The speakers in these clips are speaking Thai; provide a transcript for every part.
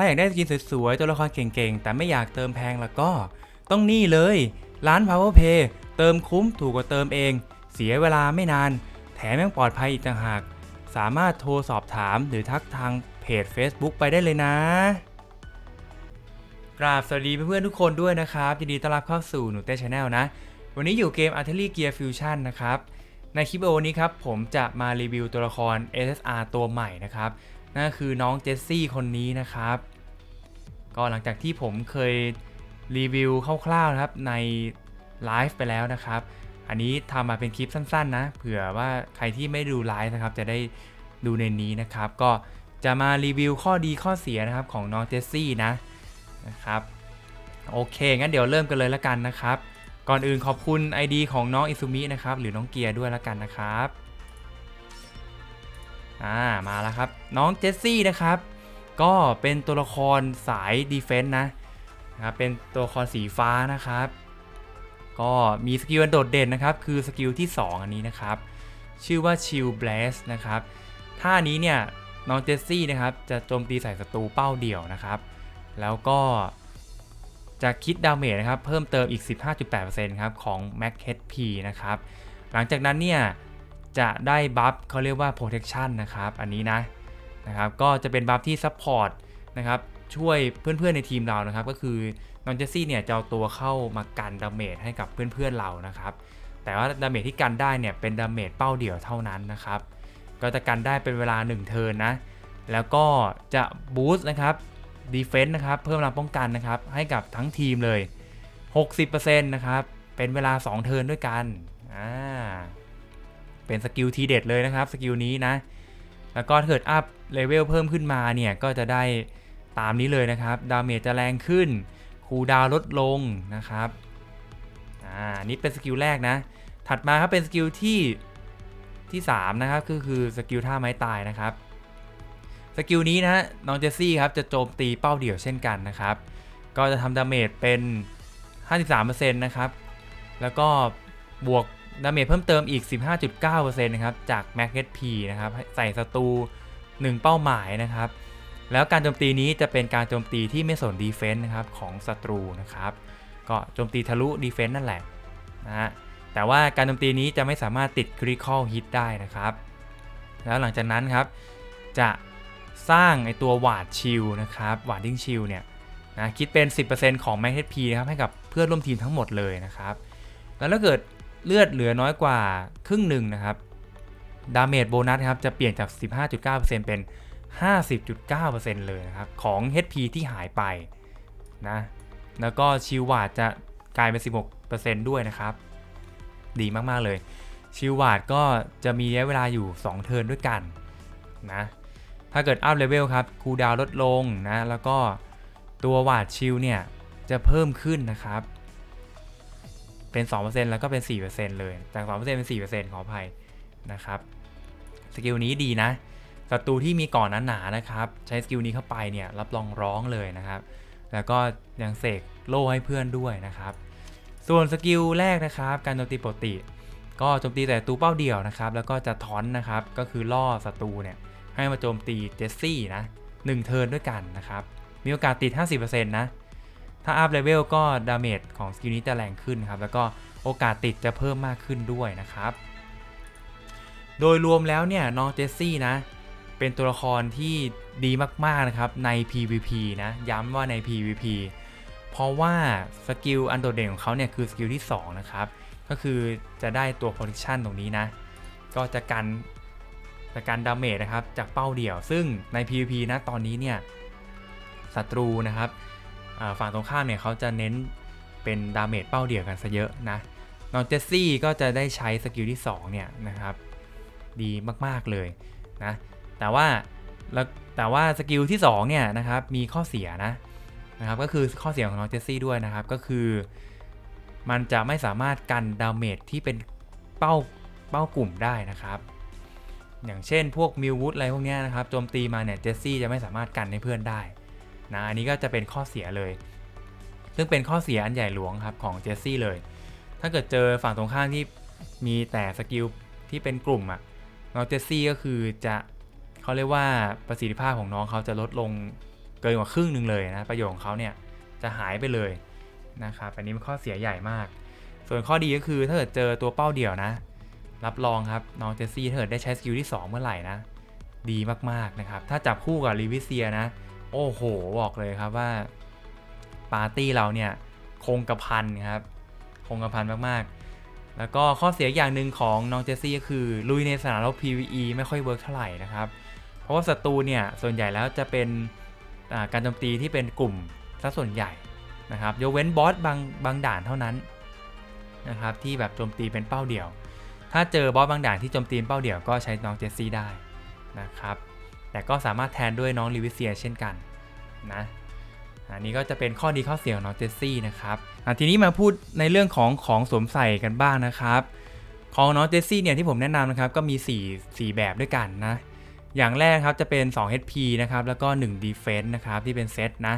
าอยากได้สกินสวยๆ ตัวละครเก่งๆ แต่ไม่อยากเติมแพงแล้วก็ ต้องนี่เลย ร้าน Power Pay เติมคุ้มถูกกว่าเติมเอง เสียเวลาไม่นาน แถมยังปลอดภัยอีกต่างหาก สามารถโทรสอบถามหรือทักทางเพจ Facebook ไปได้เลยนะกราบสวัสดีเพื่อนๆทุกคนด้วยนะครับยินดีต้อนรับเข้าสู่หนูเต้ชาแนลนะ วันนี้อยู่เกม Artillery Gear Fusion นะครับ ในคลิปวิดีโอนี้ครับผมจะมารีวิวตัวละคร SSR ตัวใหม่นะครับนั่นก็คือน้องเจสซี่คนนี้นะครับ ก็หลังจากที่ผมเคยรีวิวคร่าวๆนะครับในไลฟ์ไปแล้วนะครับ อันนี้ทำมาเป็นคลิปสั้นๆนะเผื่อว่าใครที่ไม่ดูไลฟ์นะครับจะได้ดูในนี้นะครับ ก็จะมารีวิวข้อดีข้อเสียนะครับของน้องเจสซี่นะนะครับโอเคงั้นเดี๋ยวเริ่มกันเลยละกันนะครับ ก่อนอื่นขอบคุณ ID ของน้องอิซุมินะครับ หรือน้องเกียร์ด้วยและกันนะครับอ่ามาแล้วครับ น้องเจสซี่นะครับ ก็เป็นตัวละครสายดีเฟนต์นะนะครับเป็นตัวละครสีฟ้านะครับ ก็มีสกิลโดดเด่นนะครับ คือสกิลที่ 2 อันนี้นะครับ ชื่อว่า Chill Blast นะครับท่านี้เนี่ยน้องเจสซี่นะครับจะโจมตีใส่ศัตรูเป้าเดี่ยวนะครับ แล้วก็ จะคิดดาเมจนะครับเพิ่มเติมอีก 15.8%ครับของ Max HP นะครับ หลังจากนั้นเนี่ยจะได้บัฟเขาเรียกว่า protection นะครับ อันนี้นะนะครับก็จะเป็นบัฟที่ support นะครับช่วยเพื่อนๆในทีมเรานะครับ ก็คือนองเจสซี่เนี่ยจะเอาตัวเข้ามากันดาเมจให้กับเพื่อนๆเรานะครับ แต่ว่าดาเมจที่กันได้เนี่ยเป็นดาเมจเป้าเดี่ยวเท่านั้นนะครับ ก็จะกันได้เป็นเวลา 1 เทิร์นนะ แล้วก็จะบูสต์นะครับ ดีเฟนต์นะครับ เพิ่มพลังป้องกันนะครับ ให้กับทั้งทีมเลย 60%นะครับ เป็นเวลา 2 เทิร์นด้วยกัน อ่า เป็นสกิลทีเด็ดเลยนะครับ สกิลนี้นะ แล้วก็ถ้าเกิดอัพเลเวลเพิ่มขึ้นมาเนี่ย ก็จะได้ตามนี้เลยนะครับ ดาเมจจะแรงขึ้น คูดาวลดลงนะครับ อ่า นี่เป็นสกิลแรกนะ ถัดมาครับเป็นสกิลที่ที่ 3 นะครับ ก็คือสกิลท่าไม้ตายนะครับ สกิลนี้นะฮะน้องเจสซี่ครับจะโจมตีเป้าเดี่ยวเช่นกันนะครับ ก็จะทำดาเมจเป็น 53%นะครับ แล้วก็บวกดาเมจเพิ่มเติมอีก 15.9%นะครับ จาก Max HP นะครับ ใส่ศัตรู1 เป้าหมายนะครับ แล้วการโจมตีนี้จะเป็นการโจมตีที่ไม่สนดีเฟนต์นะครับของศัตรูนะครับ ก็โจมตีทะลุดีเฟนต์นั่นแหละนะฮะ แต่ว่าการโจมตีนี้จะไม่สามารถติด Critical Hit ได้นะครับ แล้วหลังจากนั้นครับจะ สร้างไอตัววาดชิลนะครับวาดดิ้งชิลเนี่ยนะคิดเป็น 10%ของ Max HP นะครับให้กับเพื่อนร่วมทีมทั้งหมดเลยนะครับ แล้วถ้าเกิดเลือดเหลือน้อยกว่าครึ่งหนึ่งนะครับดาเมจโบนัสครับจะเปลี่ยนจาก 15.9%เป็น 50.9%เลยนะครับ ของ HP ที่หายไปนะแล้วก็ชิลวาดจะกลายเป็น 16%ด้วยนะครับ ดีมาก ๆ เลย ชิลวาดก็จะมีระยะเวลาอยู่ 2 เทิร์นด้วยกันนะ ถ้าเกิดอัพเลเวลครับคูดาวลดลงนะ แล้วก็ตัววาดชิลเนี่ยจะเพิ่มขึ้นนะครับ เป็น 2%แล้วก็เป็น 4%เลย จาก 2%เป็น 4%ขออภัยนะครับ สกิลนี้ดีนะ ศัตรูที่มีก่อนหนาๆนะครับ ใช้สกิลนี้เข้าไปเนี่ยรับรองร้องเลยนะครับ แล้วก็ยังเสกโล่ให้เพื่อนด้วยนะครับ ส่วนสกิลแรกนะครับ การโจมตีปกติ ก็โจมตีแต่ตูเป้าเดี่ยวนะครับ แล้วก็จะทอนนะครับ ก็คือล่อศัตรูเนี่ย ให้มาโจมตีเจสซี่นะ1เทิร์นด้วยกันนะครับ มีโอกาสติด 50%นะ ถ้าอัพเลเวลก็ดาเมจของสกิลนี้จะแรงขึ้นครับ แล้วก็โอกาสติดจะเพิ่มมากขึ้นด้วยนะครับ โดยรวมแล้วเนี่ยน้องเจสซี่นะ เป็นตัวละครที่ดีมากๆนะครับใน PVP นะ ย้ำว่าใน PVP เพราะว่าสกิลอันโดดเด่นของเขาเนี่ยคือสกิลที่ 2 นะครับ ก็คือจะได้ตัว protection ตรงนี้นะ ก็จะกัน จะกันดาเมจนะครับจากเป้าเดี่ยว ซึ่งใน PVP นะตอนนี้เนี่ยศัตรูนะครับฝั่งตรงข้ามเนี่ยเขาจะเน้นเป็นดาเมจเป้าเดี่ยวกันซะเยอะนะน้องเจสซี่ก็จะได้ใช้สกิลที่2เนี่ยนะครับดีมากๆเลยนะแต่ว่าแล้แต่ว่าสกิลที่2เนี่ยนะครับมีข้อเสียนะนะครับก็คือข้อเสียของน้องเจสซี่ด้วยนะครับก็คือ มันจะไม่สามารถกันดาเมจที่เป็นเป้าเป้ากลุ่มได้นะครับ อย่างเช่นพวกมิววูดอะไรพวกนี้นะครับโจมตีมาเนี่ยเจสซี่จะไม่สามารถกันให้เพื่อนได้นะอันนี้ก็จะเป็นข้อเสียเลย ซึ่งเป็นข้อเสียอันใหญ่หลวงครับของเจสซี่เลย ถ้าเกิดเจอฝั่งตรงข้ามที่มีแต่สกิลที่เป็นกลุ่มอะน้องเจสซี่ก็คือจะเขาเรียกว่าประสิทธิภาพของน้องเขาจะลดลงเกินกว่าครึ่งหนึ่งเลยนะประโยชน์ของเขาเนี่ยจะหายไปเลยนะครับอันนี้เป็นข้อเสียใหญ่มาก ส่วนข้อดีก็คือถ้าเกิดเจอตัวเป้าเดี่ยวนะ รับรองครับน้องเจสซี่ถ้าเกิดได้ใช้สกิลที่ 2 เมื่อไหร่นะ ดีมากๆนะครับ ถ้าจับคู่กับลิวิเซียนะ โอ้โห บอกเลยครับว่า ปาร์ตี้เราเนี่ย คงกระพันครับ คงกระพันมากๆ แล้วก็ข้อเสียอย่างหนึ่งของน้องเจสซี่ก็คือ ลุยในสนามรบ PVE ไม่ค่อยเวิร์กเท่าไหร่นะครับ เพราะว่าศัตรูเนี่ย ส่วนใหญ่แล้วจะเป็นการโจมตีที่เป็นกลุ่มซะส่วนใหญ่นะครับยกเว้นบอสบางบางด่านเท่านั้นนะครับที่แบบโจมตีเป็นเป้าเดี่ยว ถ้าเจอบอสบางด่านที่โจมตีเป้าเดี่ยวก็ใช้น้องเจสซี่ได้นะครับ แต่ก็สามารถแทนด้วยน้องลิวิเซียเช่นกันนะอันนี้ก็จะเป็นข้อดีข้อเสียของน้องเจสซี่นะครับอะทีนี้มาพูดในเรื่องของของสวมใส่กันบ้างนะครับ ของน้องเจสซี่เนี่ยที่ผมแนะนำนะครับก็มี 4 4 แบบด้วยกันนะ อย่างแรกครับจะเป็น 2 HP นะครับแล้วก็ 1 Defense นะครับที่เป็นเซตนะ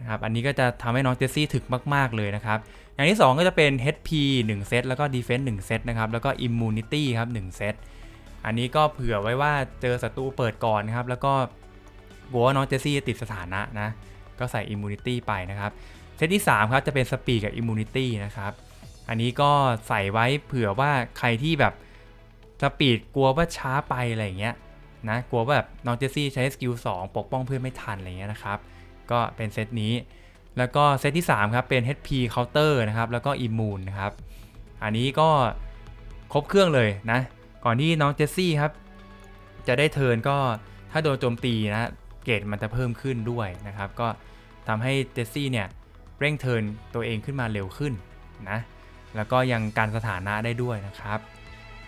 นะครับอันนี้ก็จะทำให้น้องเจสซี่ถึกมาก ๆ เลยนะครับอย่างที่ 2 ก็จะเป็น HP 1 เซตแล้วก็ Defense 1 เซตนะครับแล้วก็ Immunity ครับ1เซตอันนี้ก็เผื่อไว้ว่าเจอศัตรูเปิดก่อนนะครับแล้วก็กลัวว่าน้องเจสซี่จะติดสถานะนะก็ใส่ Immunity ไปนะครับเซตที่3ครับจะเป็น Speed กับ Immunity นะครับอันนี้ก็ใส่ไว้เผื่อว่าใครที่แบบสปีดกลัวว่าช้าไปอะไรอย่างเงี้ยนะกลัวว่าแบบน้องเจสซี่ใช้สกิล2ปกป้องเพื่อนไม่ทันอะไรเงี้ยนะครับ ก็เป็นเซตนี้ แล้วก็เซตที่ 3 ครับ เป็น HP Counter นะครับ แล้วก็ Immune นะครับ อันนี้ก็ครบเครื่องเลยนะ ก่อนที่น้องเจสซี่ครับ จะได้เทิร์นก็ถ้าโดนโจมตีนะเกรดมันจะเพิ่มขึ้นด้วยนะครับ ก็ทำให้เจสซี่เนี่ยเร่งเทิร์นตัวเองขึ้นมาเร็วขึ้นนะแล้วก็ยังการสถานะได้ด้วยนะครับ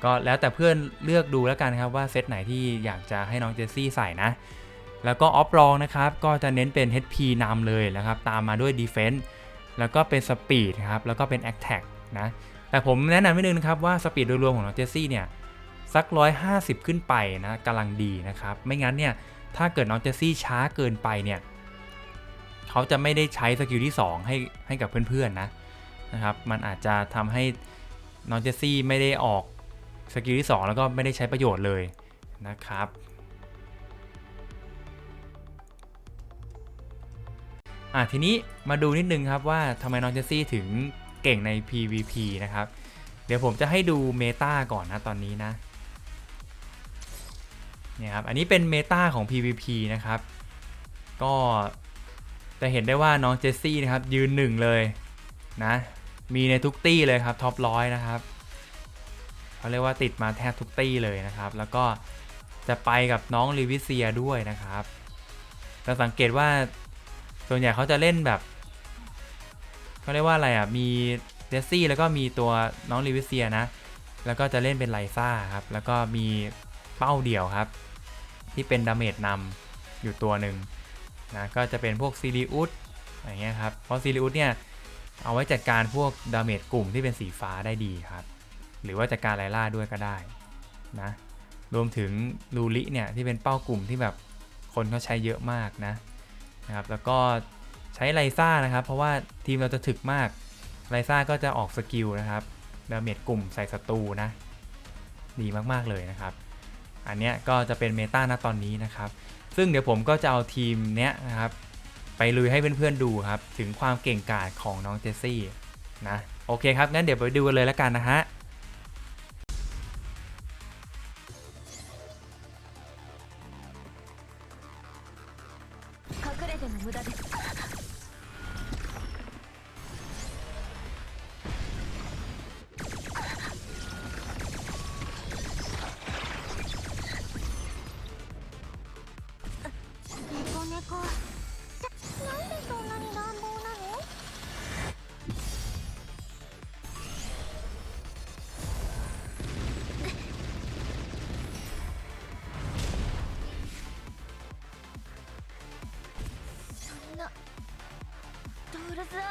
ก็แล้วแต่เพื่อนเลือกดูแล้วกันครับว่าเซตไหนที่อยากจะให้น้องเจสซี่ใส่นะ แล้วก็ออฟรองนะครับก็จะเน้นเป็น HP นำเลยนะครับตามมาด้วย Defense แล้วก็เป็น Speed ครับแล้วก็เป็น Attack นะแต่ผมแนะนำนิดนึงนะครับว่า Speed โดยรวมของน้องเจสซี่เนี่ยสัก 150 ขึ้นไปนะกำลังดีนะครับ ไม่งั้นเนี่ยถ้าเกิดน้องเจสซี่ช้าเกินไปเนี่ยเขาจะไม่ได้ใช้สกิลที่ 2 ให้ให้กับเพื่อนๆนะนะครับมันอาจจะทำให้น้องเจสซี่ไม่ได้ออกสกิลที่ 2 แล้วก็ไม่ได้ใช้ประโยชน์เลยนะครับ อะทีนี้มาดูนิดนึงครับว่าทำไมน้องเจสซี่ถึงเก่งใน PVP นะครับ เดี๋ยวผมจะให้ดูเมตาก่อนนะตอนนี้นะเนี่ยครับอันนี้เป็นเมตาของ PVP นะครับ ก็จะเห็นได้ว่าน้องเจสซี่นะครับยืนหนึ่งเลยนะมีในทุกตี้เลยครับท็อปร้อยนะครับเขาเรียกว่าติดมาแทบทุกตี้เลยนะครับ แล้วก็จะไปกับน้องลิวิเซียด้วยนะครับจะสังเกตว่า ส่วนใหญ่เขาจะเล่นแบบเขาเรียกว่าอะไรอะ มีเจสซี่แล้วก็มีตัวน้องลิวิเซียนะ แล้วก็จะเล่นเป็นไลซ่าครับ แล้วก็มีเป้าเดี่ยวครับ ที่เป็นดาเมจนำอยู่ตัวหนึ่งนะก็จะเป็นพวกซีรีอุสอย่างเงี้ยครับ เพราะซีรีอุสเนี่ยเอาไว้จัดการพวกดาเมจกลุ่มที่เป็นสีฟ้าได้ดีครับ หรือว่าจัดการไลล่าด้วยก็ได้นะรวมถึงลูริเนี่ยที่เป็นเป้ากลุ่มที่แบบคนเขาใช้เยอะมากนะ นะครับแล้วก็ใช้ไลซ่านะครับ เพราะว่าทีมเราจะถึกมากไลซ่าก็จะออกสกิลนะครับดาเมจกลุ่มใส่ศัตรูนะ ดีมากๆเลยนะครับ อันเนี้ยก็จะเป็นเมตาณตอนนี้นะครับ ซึ่งเดี๋ยวผมก็จะเอาทีมเนี้ยนะครับ ไปลุยให้เพื่อนๆดูครับ ถึงความเก่งกาจของน้องเจสซี่นะ โอเคครับงั้นเดี๋ยวไปดูกันเลยแล้วกันนะฮะ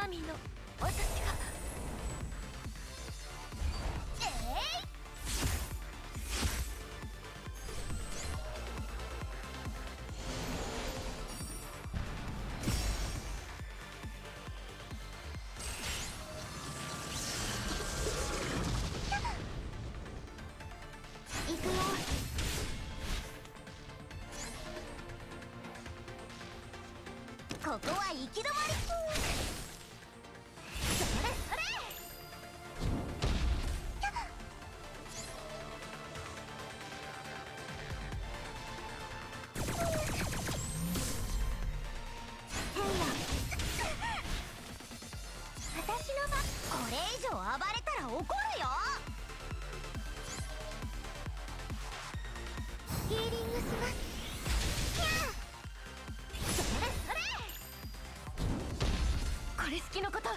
アーミーの私がえいー行くよ。ここは行き止まり。以上暴れたら怒るよ。ヒーリングしますキャー。それそれ。これ好きのこと。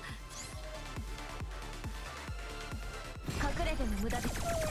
隠れても無駄です。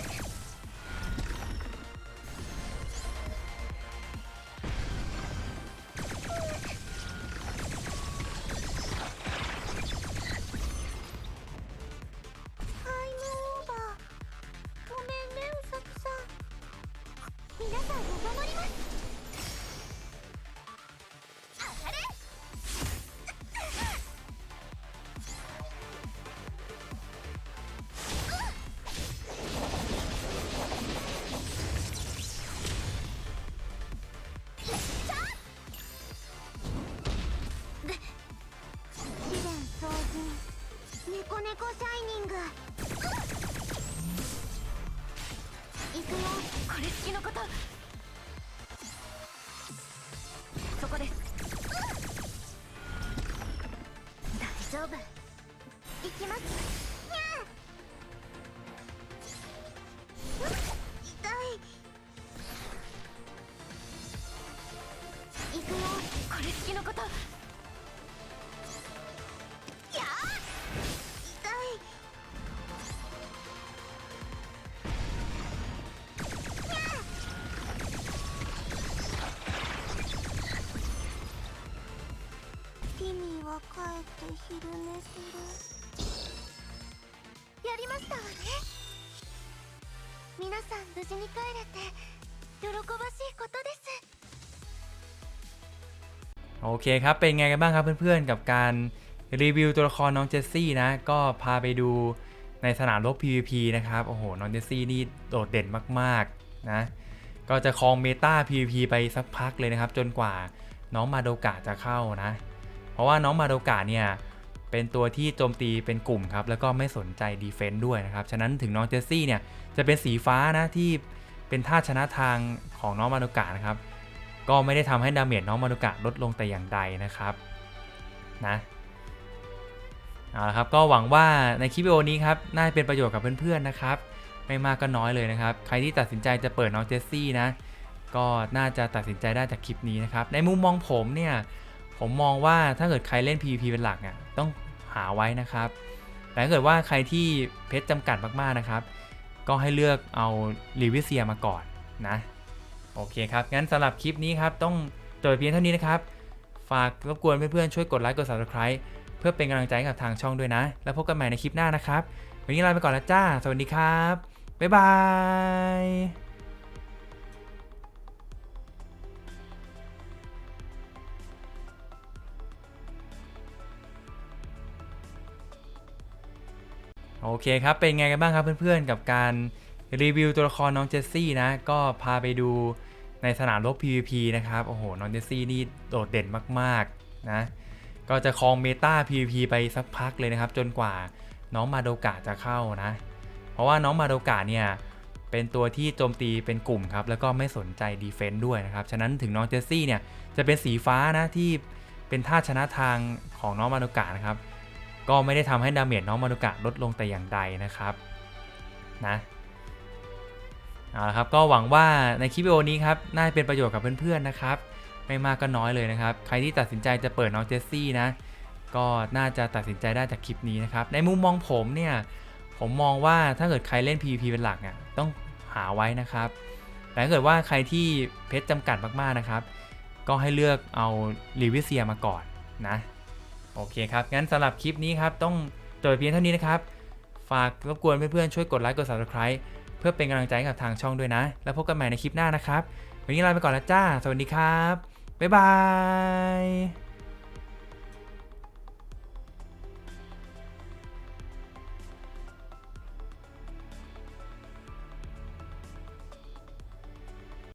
って昼寝するやりましたわね皆さん無事に帰れて喜ばしいことです โอเคครับ เป็นไงกันบ้างครับเพื่อนๆ กับการรีวิวตัวละครน้องเจสซี่นะ ก็พาไปดูในสนามรบ PVP นะครับ โอ้โห น้องเจสซี่นี่โดดเด่นมากๆ นะ ก็จะครองเมตา PVP ไปสักพักเลยนะครับ จนกว่าน้องมาโดกะจะเข้านะ เพ ราะว่าน้องมาโดกะเนี่ยเป็นตัวที่โจมตีเป็นกลุ่มครับ แล้วก็ไม่สนใจดีเฟนต์ด้วยนะครับ ฉะนั้นถึงน้องเจสซี่เนี่ยจะเป็นสีฟ้านะที่เป็นท่าชนะทางของน้องมาโดกะนะครับ ก็ไม่ได้ทำให้ดาเมจน้องมาโดกะลดลงแต่อย่างใดนะครับนะเอาละครับก็หวังว่าในคลิปวิดีโอนี้ครับน่าจะเป็นประโยชน์กับเพื่อนๆนะครับ ไม่มากก็น้อยเลยนะครับ ใครที่ตัดสินใจจะเปิดน้องเจสซี่นะก็น่าจะตัดสินใจได้จากคลิปนี้นะครับในมุมมองผมเนี่ย ผมมองว่าถ้าเกิดใครเล่น PVP เป็นหลักเนี่ยต้องหาไว้นะครับ แต่ถ้าเกิดว่าใครที่เพชรจำกัดมากๆนะครับ ก็ให้เลือกเอาลิวิเซียมาก่อนนะ โอเคครับ งั้นสำหรับคลิปนี้ครับต้องจบเพียงเท่านี้นะครับ ฝากรบกวนเพื่อนๆช่วยกดไลค์กด subscribe เพื่อเป็นกำลังใจกับทางช่องด้วยนะ แล้วพบกันใหม่ในคลิปหน้านะครับ วันนี้ลาไปก่อนแล้วจ้า สวัสดีครับ บ๊ายบาย โอเคครับ เป็นไงกันบ้างครับเพื่อนๆ กับการรีวิวตัวละครน้องเจสซี่นะ ก็พาไปดูในสนามรบ PVP นะครับ โอ้โห น้องเจสซี่นี่โดดเด่นมากๆนะ ก็จะครองเมตา PVP ไปสักพักเลยนะครับ จนกว่าน้องมาโดกะจะเข้านะ เพราะว่าน้องมาโดกะเนี่ย เป็นตัวที่โจมตีเป็นกลุ่มครับ แล้วก็ไม่สนใจดีเฟนต์ด้วยนะครับ ฉะนั้นถึงน้องเจสซี่เนี่ยจะเป็นสีฟ้านะที่เป็นท่าชนะทางของน้องมาโดกะนะครับ ก็ไม่ได้ทำให้ดาเมจน้องมาโดกะลดลงแต่อย่างใดนะครับนะเอาละครับก็หวังว่าในคลิปวิดีโอนี้ครับน่าจะเป็นประโยชน์กับเพื่อนๆนะครับ ไม่มากก็น้อยเลยนะครับ ใครที่ตัดสินใจจะเปิดน้องเจสซี่นะ ก็น่าจะตัดสินใจได้จากคลิปนี้นะครับ ในมุมมองผมเนี่ย ผมมองว่าถ้าเกิดใครเล่น PVP เป็นหลักเนี่ยต้องหาไว้นะครับ แต่ถ้าเกิดว่าใครที่เพชรจำกัดมากๆนะครับ ก็ให้เลือกเอาลิวิเซียมาก่อนนะ โอเคครับ งั้นสำหรับคลิปนี้ครับต้องจบเพียงเท่านี้นะครับ ฝากรบกวนเพื่อนๆช่วยกดไลค์กด subscribe เพื่อเป็นกำลังใจกับทางช่องด้วยนะ แล้วพบกันใหม่ในคลิปหน้านะครับ วันนี้ลาไปก่อนแล้วจ้า สวัสดีครับ บ๊ายบาย